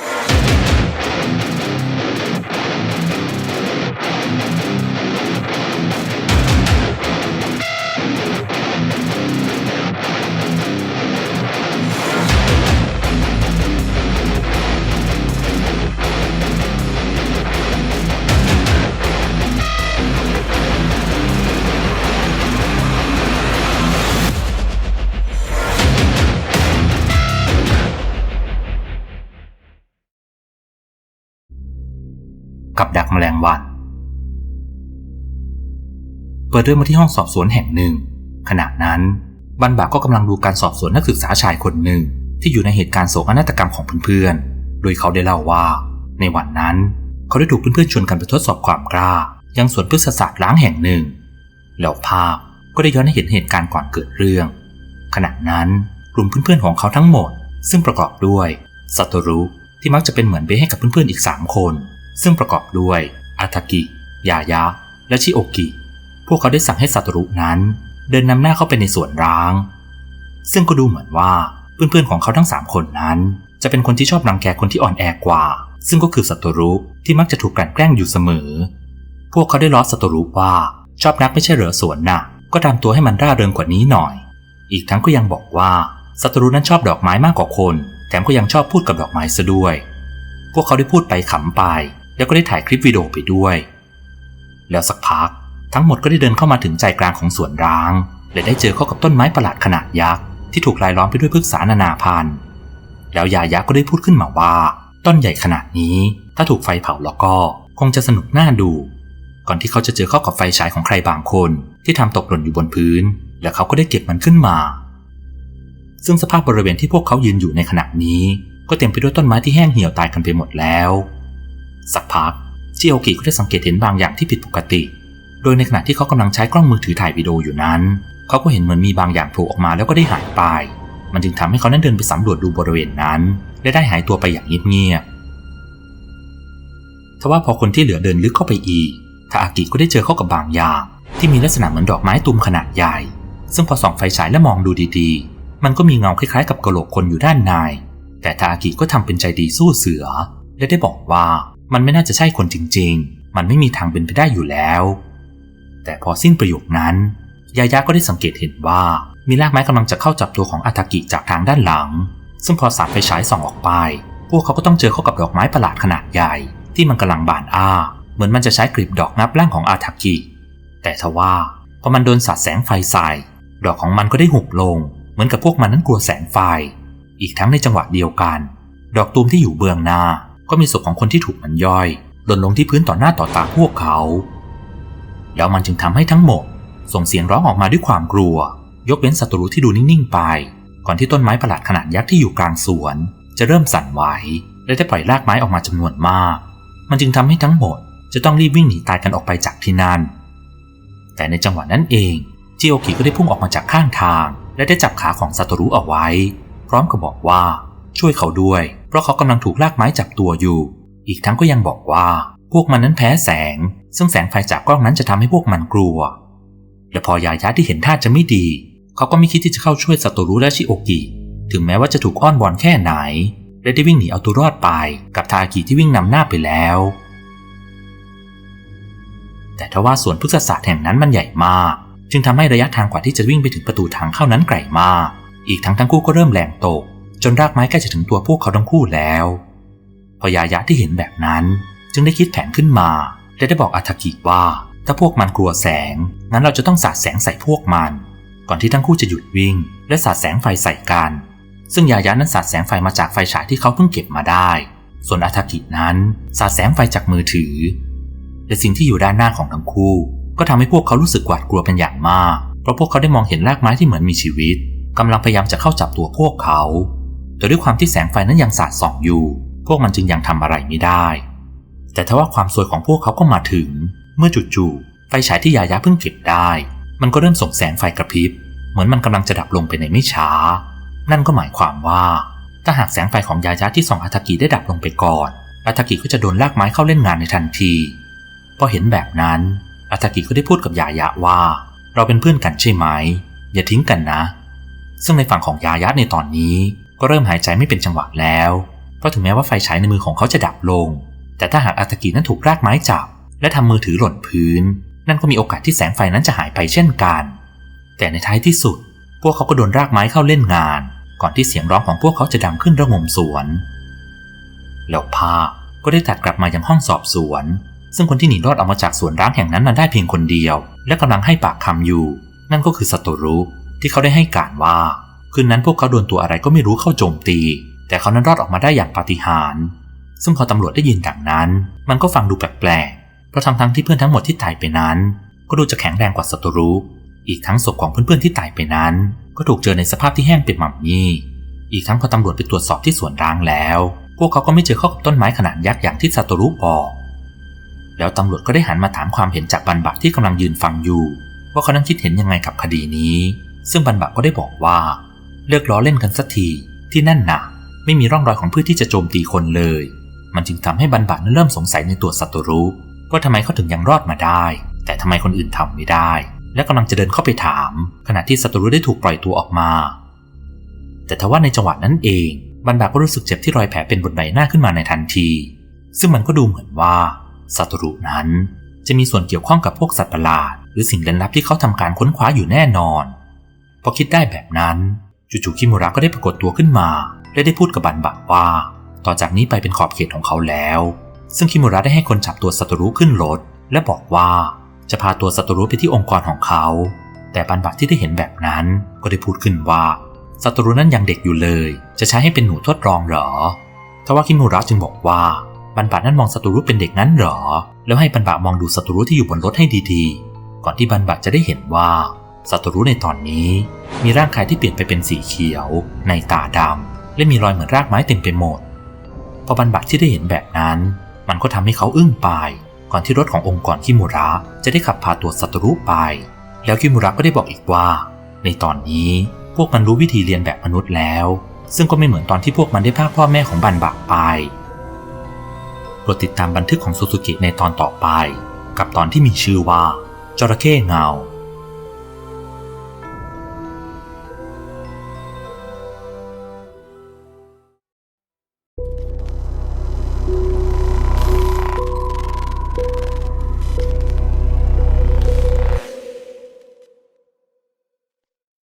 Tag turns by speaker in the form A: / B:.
A: Yeah. กับดักแมลงวัน เปิดเรื่องมาที่ห้องสอบสวนแห่งหนึ่ง ขณะนั้นบันบากก็กำลังดูการสอบสวนนักศึกษาชายคนหนึ่ง ที่อยู่ในเหตุการณ์โศกนาฏกรรมของเพื่อนๆ โดยเขาได้เล่าว่า ในวันนั้น เขาได้ถูกเพื่อนๆชวนกันไปทดสอบความกล้า ยังสวนพฤกษศาสตร์ล้างแห่งหนึ่ง แล้วภาพก็ได้ย้อนให้เห็นเหตุการณ์ก่อนเกิดเรื่อง ขณะนั้นกลุ่มเพื่อนๆของเขาทั้งหมด ซึ่งประกอบด้วยสัตรุที่มักจะเป็นเหมือนเบให้กับเพื่อนๆอีก 3 คน ซึ่งประกอบด้วยอาทากิ ยายะ และชิโอกิ พวกเขาได้สั่งให้สัตรุนั้น เดินนำหน้าเข้าไปในสวนร้าง ซึ่งก็ดูเหมือนว่าเพื่อนๆของเขาทั้ง 3 คนนั้น จะเป็นคนที่ชอบรังแกคนที่อ่อนแอกว่า ซึ่งก็คือสัตรุที่มักจะถูกกลั่นแกล้งอยู่เสมอ พวกเขาได้ล้อสัตรุว่าชอบนักไม่ใช่เหรอสวนน่ะ ก็ทำตัวให้มันร่าเริงกว่านี้หน่อย อีกทั้งก็ยังบอกว่าสัตรุนั้นชอบดอกไม้มากกว่าคน แถมก็ยังชอบพูดกับดอกไม้ซะด้วย พวกเขาได้พูดไปขำไป แล้วก็ได้ถ่ายคลิปวิดีโอไปด้วย แล้วสักพัก ทั้งหมดก็ได้เดินเข้ามาถึงใจกลางของสวนร้าง และได้เจอเข้ากับต้นไม้ประหลาดขนาดยักษ์ที่ถูกรายล้อมไปด้วยพฤกษานานาพันธุ์ แล้วยายะก็ได้พูดขึ้นมาว่า ต้นใหญ่ขนาดนี้ ถ้าถูกไฟเผาแล้วก็คงจะสนุกน่าดู ก่อนที่เขาจะเจอเข้ากับไฟฉายของใครบางคน ที่ทำตกหล่นอยู่บนพื้น และเขาก็ได้เก็บมันขึ้นมา ซึ่งสภาพบริเวณที่พวกเขายืนอยู่ในขณะนี้ ก็เต็มไปด้วยต้นไม้ที่แห้งเหี่ยวตายกันไปหมดแล้ว สักพักจิโอกิก็ได้สังเกตเห็นบางอย่างที่ผิดปกติ โดยในขณะที่เขากำลังใช้กล้องมือถือถ่ายวิดีโออยู่นั้น เขาก็เห็นเหมือนมีบางอย่างโผล่ออกมาแล้วก็ได้หายไป มันจึงทำให้เขานั้นเดินไปสำรวจดูบริเวณนั้น และได้หายตัวไปอย่างเงียบๆทว่าพอคนที่เหลือเดินลึกเข้าไปอีกทาอากิก็ได้เจอเข้ากับบางอย่าง ที่มีลักษณะเหมือนดอกไม้ตุมขนาดใหญ่ ซึ่งพอส่องไฟฉายและมองดูดีๆ มันก็มีเงาคล้ายๆ กับกระโหลกคนอยู่ด้านใน แต่ทาอากิก็ทำเป็นใจดีสู้เสือ และได้บอกว่า มันไม่น่าจะใช่คนจริง ๆ มันไม่มีทางเป็นไปได้อยู่แล้ว แต่พอสิ้นประโยคนั้น ยายาก็ได้สังเกตเห็นว่ามีรากไม้กำลังจะเข้าจับตัวของอาทากิจากทางด้านหลัง ซึ่งพอสาดไฟฉายส่องออกไป พวกเขาก็ต้องเจอเข้ากับดอกไม้ประหลาดขนาดใหญ่ ที่มันกำลังบานอ้า เหมือนมันจะใช้กลีบดอกงับร่างของอาทากิ แต่ทว่าพอมันโดนสาดแสงไฟใส่ดอกของมันก็ได้หุบลง เหมือนกับพวกมันนั้นกลัวแสงไฟ อีกทั้งในจังหวะเดียวกัน ดอกตูมที่อยู่เบื้องหน้า ก็มีศพของคนที่ถูกมันย่อยหล่นลงที่พื้นต่อหน้าต่อตาพวกเขา แล้วมันจึงทำให้ทั้งหมด ส่งเสียงร้องออกมาด้วยความกลัว ยกเว้นศัตรูที่ดูนิ่งๆไป ก่อนที่ต้นไม้ประหลาดขนาดยักษ์ที่อยู่กลางสวน จะเริ่มสั่นไหวและได้ปล่อยรากไม้ออกมาจำนวนมาก มันจึงทำให้ทั้งหมด จะต้องรีบวิ่งหนีตายกันออกไปจากที่นั่น แต่ในจังหวะนั้นเองจิโอกิก็ได้พุ่งออกมาจากข้างทาง และได้จับขาของซาโตรุเอาไว้ พร้อมกับบอกว่า ช่วยเขาด้วย เพราะเขากำลังถูกลากไม้จับตัวอยู่ อีกทั้งก็ยังบอกว่า พวกมันนั้นแพ้แสง ซึ่งแสงไฟจากกล้องนั้นจะทำให้พวกมันกลัว และพอยายะที่เห็นท่าจะไม่ดี เขาก็ไม่คิดที่จะเข้าช่วยซาโตรุและชิโอกิ ถึงแม้ว่าจะถูกอ้อนวอนแค่ไหน และได้วิ่งหนีเอาตัวรอดไป กับทากิที่วิ่งนำหน้าไปแล้ว แต่ทว่าสวนพฤกษศาสตร์แห่งนั้นมันใหญ่มาก จึงทำให้ระยะทางกว่าที่จะวิ่งไปถึงประตูทางเข้านั้นไกลมากอีกทั้งทั้งคู่ก็เริ่มแรงตก จนรากไม้ใกล้จะถึงตัวพวกเขาทั้งคู่แล้วพอยายะที่เห็นแบบนั้น จึงได้คิดแผนขึ้นมา และได้บอกอาทากิว่า ถ้าพวกมันกลัวแสง งั้นเราจะต้องสาดแสงใส่พวกมัน ก่อนที่ทั้งคู่จะหยุดวิ่ง และสาดแสงไฟใส่กัน ซึ่งยายะนั้นสาดแสงไฟมาจากไฟฉายที่เขาเพิ่งเก็บมาได้ ส่วนอาทากินั้นสาดแสงไฟจากมือถือ และสิ่งที่อยู่ด้านหน้าของทั้งคู่ ก็ทำให้พวกเขารู้สึกหวาดกลัวเป็นอย่างมาก เพราะพวกเขาได้มองเห็นรากไม้ที่เหมือนมีชีวิตกำลังพยายามจะเข้าจับตัวพวกเขา แต่ด้วยความที่แสงไฟนั้นยังสาดส่องอยู่ พวกมันจึงยังทำอะไรไม่ได้ แต่ทว่าความสวยของพวกเขาก็มาถึง เมื่อจู่ๆไฟฉายที่ยายาเพิ่งเก็บได้ มันก็เริ่มส่งแสงไฟกระพริบ เหมือนมันกำลังจะดับลงไปในไม่ช้า นั่นก็หมายความว่า ถ้าหากแสงไฟของยายาที่ส่องอาทากิได้ดับลงไปก่อน อาทากิก็จะโดนลากไม้เข้าเล่นงานในทันที พอเห็นแบบนั้น อาทากิก็ได้พูดกับยายะว่า เราเป็นเพื่อนกันใช่ไหม อย่าทิ้งกันนะ ซึ่งในฝั่งของยายะในตอนนี้ ก็เริ่มหายใจไม่เป็นจังหวะแล้ว เพราะถึงแม้ว่าไฟฉายในมือของเขาจะดับลง แต่ถ้าหากอาตากินั้นถูกรากไม้จับ และทำมือถือหล่นพื้น นั่นก็มีโอกาสที่แสงไฟนั้นจะหายไปเช่นกัน แต่ในท้ายที่สุด พวกเขาก็โดนรากไม้เข้าเล่นงาน ก่อนที่เสียงร้องของพวกเขาจะดังขึ้นระงมสวน แล้วภาพก็ได้ตัดกลับมายังห้องสอบสวน ซึ่งคนที่หนีรอดออกมาจากสวนร้างแห่งนั้นมาได้เพียงคนเดียว และกำลังให้ปากคำอยู่ นั่นก็คือสตรุที่เขาได้ให้การว่า คืนนั้นพวกเขาโดนตัวอะไรก็ไม่รู้เข้าโจมตี แต่เขานั้นรอดออกมาได้อย่างปาฏิหาริย์ซึ่งพอตำรวจได้ยินดังนั้น มันก็ฟังดูแปลกๆเพราะทั้งทั้งที่เพื่อนทั้งหมดที่ตายไปนั้น ก็ดูจะแข็งแรงกว่าสตรุอีกทั้งศพของเพื่อนๆที่ตายไปนั้น ก็ถูกเจอในสภาพที่แห้งเป็นหม่ำมี่ อีกทั้งพอตำรวจไปตรวจสอบที่สวนร้างแล้ว พวกเขาก็ไม่เจอเข้ากับต้นไม้ขนาดยักษ์อย่างที่ซาโตรุบอก แล้วตำรวจก็ได้หันมาถามความเห็นจากบันบักที่กำลังยืนฟังอยู่ ว่าเขานั้นคิดเห็นยังไงกับคดีนี้ ซึ่งบันบักก็ได้บอกว่า เลิกล้อเล่นกันสักทีที่นั่นหน่ะไม่มีร่องรอยของพืชที่จะโจมตีคนเลย มันจึงทำให้บันบักนั้นเริ่มสงสัยในตัวซาโตรุว่าทำไมเขาถึงยังรอดมาได้ แต่ทำไมคนอื่นทำไม่ได้ และกำลังจะเดินเข้าไปถาม ขณะที่ซาโตรุได้ถูกปล่อยตัวออกมา แต่ทว่าในจังหวะนั้นเองบันบาก็รู้สึกเจ็บที่รอยแผลเป็นบนใบหน้าขึ้นมาในทันที ซึ่งมันก็ดูเหมือนว่าซาโตรุนั้น จะมีส่วนเกี่ยวข้องกับพวกสัตว์ประหลาด หรือสิ่งลึกลับที่เขาทำการค้นคว้าอยู่แน่นอน พอคิดได้แบบนั้น จู่ๆคิมุระก็ได้ปรากฏตัวขึ้นมา และได้พูดกับบันบะว่า ต่อจากนี้ไปเป็นขอบเขตของเขาแล้ว ซึ่งคิมุระได้ให้คนจับตัวซาโตรุขึ้นรถ และบอกว่าจะพาตัวซาโตรุไปที่องค์กรของเขา แต่บันบะที่ได้เห็นแบบนั้นก็ได้พูดขึ้นว่าซาโตรุนั้นยังเด็กอยู่เลย จะใช้ให้เป็นหนูทดลองเหรอทว่าคิมุระจึงบอกว่าบันบะนั้นมองซาโตรุเป็นเด็กนั้นเหรอ แล้วให้บันบะมองดูซาโตรุที่อยู่บนรถให้ดีๆ ก่อนที่บันบะจะได้เห็นว่า ซาโตรุในตอนนี้ มีร่างกายที่เปลี่ยนไปเป็นสีเขียว ในตาดำและมีรอยเหมือนรากไม้เต็มไปหมด พอบันบะที่ได้เห็นแบบนั้น มันก็ทำให้เขาอึ้งไป ก่อนที่รถขององค์กรคิมุระจะได้ขับพาตัวซาโตรุไป แล้วคิมุระก็ได้บอกอีกว่า ในตอนนี้พวกมันรู้วิธีเรียนแบบมนุษย์แล้ว ซึ่งก็ไม่เหมือนตอนที่พวกมันได้พาพ่อแม่ของบันบะไปโปรดติดตามบันทึกของซูซูกิในตอนต่อไป กับตอนที่มีชื่อว่าจระเข้เงา